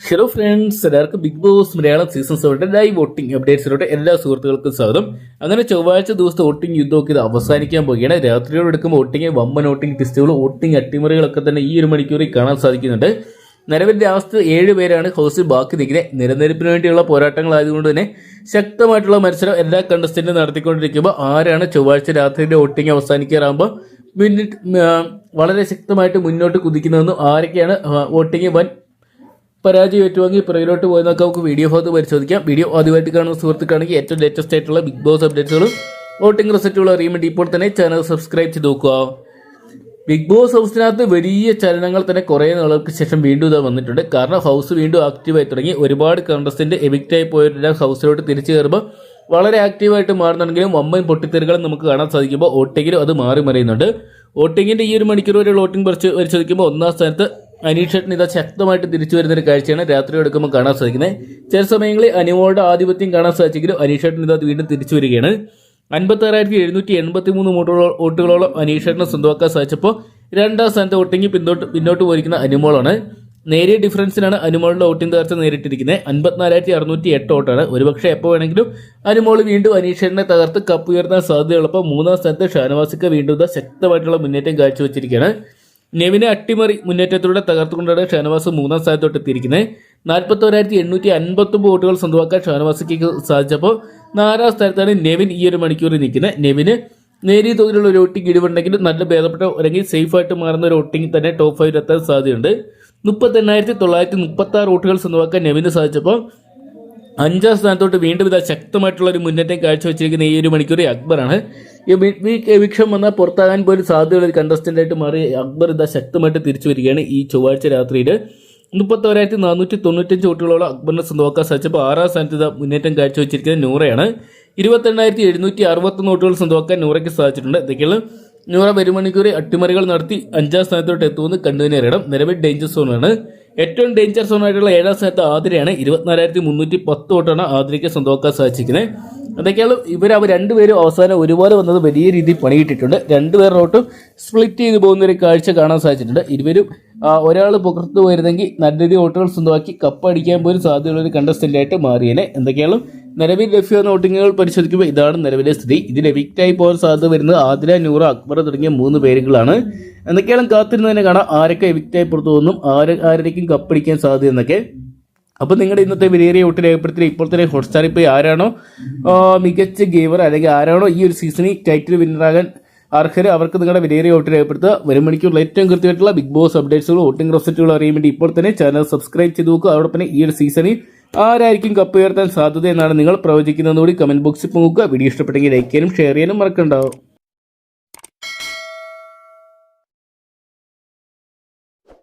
Hello friends എല്ലാവർക്കും big boss Malayalam season സെവന്റെ live voting അപ്ഡേറ്റ്സിലോട്ട് എല്ലാ സുഹൃത്തുക്കൾക്കും സ്വാഗതം. അങ്ങനെ ചൊവ്വാഴ്ച ദിവസത്തെ വോട്ടിംഗ് യുദ്ധമൊക്കെ ഇത് അവസാനിക്കാൻ പോവുകയാണ്. രാത്രിയോട് എടുക്കുമ്പോൾ വോട്ടിംഗ് വമ്പൻ വോട്ടിംഗ് ടെസ്റ്റുകൾ വോട്ടിംഗ് അട്ടിമറികളൊക്കെ തന്നെ ഈ ഒരു മണിക്കൂറിൽ കാണാൻ സാധിക്കുന്നുണ്ട്. നിലവിൽ അവസ്ഥ ഏഴ് പേരാണ് ഹൗസിൽ ബാക്കി നിൽക്കുന്നത്. നിലനിൽപ്പിന് വേണ്ടിയുള്ള പോരാട്ടങ്ങളായതുകൊണ്ട് തന്നെ ശക്തമായിട്ടുള്ള മത്സരം എല്ലാ കണ്ടസ്റ്റന്റും നടത്തിക്കൊണ്ടിരിക്കുമ്പോൾ ആരാണ് ചൊവ്വാഴ്ച രാത്രിയുടെ വോട്ടിംഗ് അവസാനിക്കാറാകുമ്പോൾ മുന്നിട്ട് വളരെ ശക്തമായിട്ട് മുന്നോട്ട് കുതിക്കുന്നതെന്നും ആരൊക്കെയാണ് വോട്ടിംഗ് വൻ പരാജയം ഏറ്റുവാങ്ങി പുറകിലോട്ട് പോയെന്നൊക്കെ നമുക്ക് വീഡിയോ ഭാഗത്ത് പരിശോധിക്കാം. വീഡിയോ ആദ്യമായിട്ട് കാണുന്ന സുഹൃത്തുക്കാണെങ്കിൽ ഏറ്റവും ലേറ്റസ്റ്റ് ആയിട്ടുള്ള ബിഗ് ബോസ് അപ്ഡേറ്റ്സുകളും വോട്ടിംഗ് റിസൾട്ടുകളും വേണ്ടി ഇപ്പോൾ തന്നെ ചാനൽ സബ്സ്ക്രൈബ് ചെയ്ത് നോക്കുക. ബിഗ് ബോസ് ഹൗസിനകത്ത് വലിയ ചലനങ്ങൾ തന്നെ കുറേ നാളുകൾക്ക് ശേഷം വീണ്ടും ഇതാ വന്നിട്ടുണ്ട്. കാരണം ഹൗസ് വീണ്ടും ആക്റ്റീവായി തുടങ്ങി. ഒരുപാട് കണ്ടസ്റ്റന്റ് എവിക്റ്റായി ആയി പോയവരെല്ലാം ഹൗസിലോട്ട് തിരിച്ചു കയറുമ്പോൾ വളരെ ആക്റ്റീവായിട്ട് മാറുന്നുണ്ടെങ്കിലും വമ്പൻ പൊട്ടിത്തെറികളും നമുക്ക് കാണാൻ സാധിക്കുമ്പോൾ വോട്ടിങ്ങിലും അത് മാറി മറിയുന്നുണ്ട്. വോട്ടിങ്ങിന്റെ ഈ ഒരു മണിക്കൂർ വരെ വോട്ടിംഗ് പരിശോ- പരിശോധിക്കുമ്പോൾ ഒന്നാം സ്ഥാനത്ത് അനീഷേട്ടൻ ഇതാ ശക്തമായിട്ട് തിരിച്ചു വരുന്ന ഒരു കാഴ്ചയാണ്. രാത്രി എടുക്കുമ്പോൾ കാണാൻ സാധിക്കുന്നത്. ചില സമയങ്ങളിൽ അനുവോളുടെ ആധിപത്യം കാണാൻ സാധിച്ചെങ്കിലും അനീഷേട്ടൻ ഇതാ വീണ്ടും തിരിച്ചു വരികയാണ്. അൻപത്തി ആറായിരത്തി എഴുന്നൂറ്റി എൺപത്തി മൂന്ന് വോട്ടുകളോ- വോട്ടുകളോളം അനീഷേട്ടനെ സ്വന്തമാക്കാൻ സാധിച്ചപ്പോൾ രണ്ടാം സ്ഥാനത്ത് വോട്ടിംഗ് പിന്നോട്ട് പിന്നോട്ട് പോയിരിക്കുന്ന അനുമോളാണ്. നേരിയ ഡിഫറൻസിനാണ് അനുമോളുടെ വോട്ടിംഗ് തകർച്ച നേരിട്ടിരിക്കുന്നത്. അൻപത്തിനാലായിരത്തി അറുന്നൂറ്റി എട്ട് വോട്ടാണ്. ഒരുപക്ഷെ എപ്പോൾ വേണമെങ്കിലും അനുമോൾ വീണ്ടും അനീഷേട്ടനെ തകർത്ത് കപ്പ് ഉയർത്താൻ സാധ്യതയുള്ളപ്പോൾ മൂന്നാം സ്ഥാനത്ത് ഷാനവാസിക്ക് വീണ്ടും ശക്തമായിട്ടുള്ള മുന്നേറ്റം കാഴ്ചവെച്ചിരിക്കുകയാണ്. നെവിനെ അട്ടിമറി മുന്നേറ്റത്തിലൂടെ തകർത്തുകൊണ്ടാണ് ഷാനവാസ് മൂന്നാം സ്ഥാനത്തോട്ട് എത്തിയിരിക്കുന്നത്. നാൽപ്പത്തോരായിരത്തി എണ്ണൂറ്റി അൻപത്തൊമ്പത് വോട്ടുകൾ സ്വന്തമാക്കാൻ ഷാനവാസിക്ക് സാധിച്ചപ്പോൾ നാലാം സ്ഥാനത്താണ് നെവിൻ ഈ ഒരു മണിക്കൂറിൽ നിൽക്കുന്നത്. നെവിന് നേരിയ തോതിലുള്ള ഒരു വോട്ടിംഗ് ഇടിവുണ്ടെങ്കിലും നല്ല ഭേദപ്പെട്ട അല്ലെങ്കിൽ സേഫായിട്ട് മാറുന്ന ഒരു വോട്ടിംഗ് തന്നെ ടോപ്പ് ഫൈവിൽ എത്താൻ സാധ്യതയുണ്ട്. മുപ്പത്തെണ്ണായിരത്തി തൊള്ളായിരത്തി മുപ്പത്തി ആറ് വോട്ടുകൾ സ്വന്തമാക്കാൻ നെവിന് സാധിച്ചപ്പോൾ അഞ്ചാം സ്ഥാനത്തോട്ട് വീണ്ടും ഇതാ ശക്തമായിട്ടുള്ള ഒരു മുന്നേറ്റം കാഴ്ചവെച്ചിരിക്കുന്ന ഈ ഒരു മണിക്കൂർ അക്ബറാണ്. ഈ വിക്ഷം വീക്ക് എവിക്ഷൻ വന്നാൽ പുറത്താകാൻ പോലും സാധ്യതയുള്ള ഒരു കണ്ടസ്റ്റന്റ് ആയിട്ട് മാറി അക്ബർ ഇതാ ശക്തമായിട്ട് തിരിച്ചു വരികയാണ് ഈ ചൊവ്വാഴ്ച രാത്രിയിൽ മുപ്പത്തോരായിരത്തി നാനൂറ്റി തൊണ്ണൂറ്റഞ്ച് വോട്ടുകളോളം അക്ബറിനെ സ്വന്തമാക്കാൻ സാധിച്ചപ്പോൾ ആറാം സ്ഥാനത്ത് ഇതാ മുന്നേറ്റം കാഴ്ചവെച്ചിരിക്കുന്നത് നൂറയാണ്. ഇരുപത്തെണ്ണായിരത്തി എഴുന്നൂറ്റി അറുപത്തൊന്ന് വോട്ടുകൾ സ്വന്തമാക്കാൻ നൂറയ്ക്ക് സാധിച്ചിട്ടുണ്ട്. എന്തൊക്കെയാണ് നൂറ ഒരു അട്ടിമറികൾ നടത്തി അഞ്ചാം സ്ഥാനത്തോട്ട് എത്തുമെന്ന് കണ്ടുതന്നെറിയണം നിലവിൽ ഡേഞ്ചർ സോണാണ് ഏറ്റവും ഡേഞ്ചർ സോൺ ആയിട്ടുള്ള ഏഴാം സ്ഥാനത്ത് ആതിരയാണ്. ഇരുപത്തിനാലായിരത്തി മുന്നൂറ്റി പത്ത് വോട്ടാണ് ആതിരയ്ക്ക് സ്വന്തമാക്കാൻ സാധിച്ചിരിക്കുന്നത്. അതൊക്കെയാണ് ഇവർ അവർ രണ്ടുപേരും അവസാനം ഒരുപോലെ വന്നത് വലിയ രീതിയിൽ പണിയിട്ടിട്ടുണ്ട്. രണ്ടുപേരുടെ വോട്ടും സ്പ്ലിറ്റ് ചെയ്ത് പോകുന്ന ഒരു കാഴ്ച കാണാൻ സാധിച്ചിട്ടുണ്ട്. ഇരുവരും ഒരാൾ പുറത്തു പോയിരുന്നെങ്കിൽ നല്ല രീതി വോട്ടുകൾ സ്വന്തമാക്കി കപ്പ് അടിക്കാൻ പോലും സാധ്യതയുള്ള ഒരു കണ്ടസ്റ്റന്റായിട്ട് മാറിയേനെ. എന്തൊക്കെയാണ്? നിലവിൽ ലഭ്യ നോട്ടിങ്ങുകൾ പരിശോധിക്കുമ്പോൾ ഇതാണ് നിലവിലെ സ്ഥിതി. ഇതിൽ എവിക്റ്റായി പോകാൻ സാധ്യത വരുന്നത് ആതിര നൂറ അക്ബർ തുടങ്ങിയ മൂന്ന് പേരുകളാണ്. എന്തൊക്കെയാണ് കാത്തിരുന്നതിനെ കാണാം ആരൊക്കെ എവിക്റ്റായി പുറത്തു പോകുന്നു ആര് ആരേക്കും കപ്പടിക്കാൻ സാധ്യത എന്നൊക്കെ. അപ്പോൾ നിങ്ങളുടെ ഇന്നത്തെ വിലയേറിയ ഒട്ട് രേഖപ്പെടുത്തി ഇപ്പോൾ തന്നെ ഇപ്പോൾ പോയി ആരാണോ? മികച്ച ഗെയിമർ അല്ലെങ്കിൽ ആരാണോ ഈ ഒരു സീസണിൽ ടൈറ്റിൽ വിന്നറാകാൻ അർഹർ അവർക്ക് നിങ്ങളുടെ വിലയേറിയ വോട്ട് രേഖപ്പെടുത്തുക. വരും മണിക്കൂറിൽ ഏറ്റവും കൃത്യമായിട്ടുള്ള ബിഗ് ബോസ് അപ്ഡേറ്റ്സുകളും വോട്ടിംഗ് റിസൾട്ടുകളും അറിയാൻ വേണ്ടി ഇപ്പോൾ തന്നെ ചാനൽ സബ്സ്ക്രൈബ് ചെയ്ത് നോക്കുക. അതോടൊപ്പം ഈ ഒരു സീസണിൽ ആരായിരിക്കും കപ്പ് ഉയർത്താൻ സാധ്യത എന്നാണ് നിങ്ങൾ പ്രവചിക്കുന്നതെന്നുകൂടി കമന്റ് ബോക്സിൽ പോകുക വീഡിയോ ഇഷ്ടപ്പെട്ടെങ്കിൽ ലൈക്ക് ചെയ്യാനും ഷെയർ ചെയ്യാനും മറക്കണ്ടാവും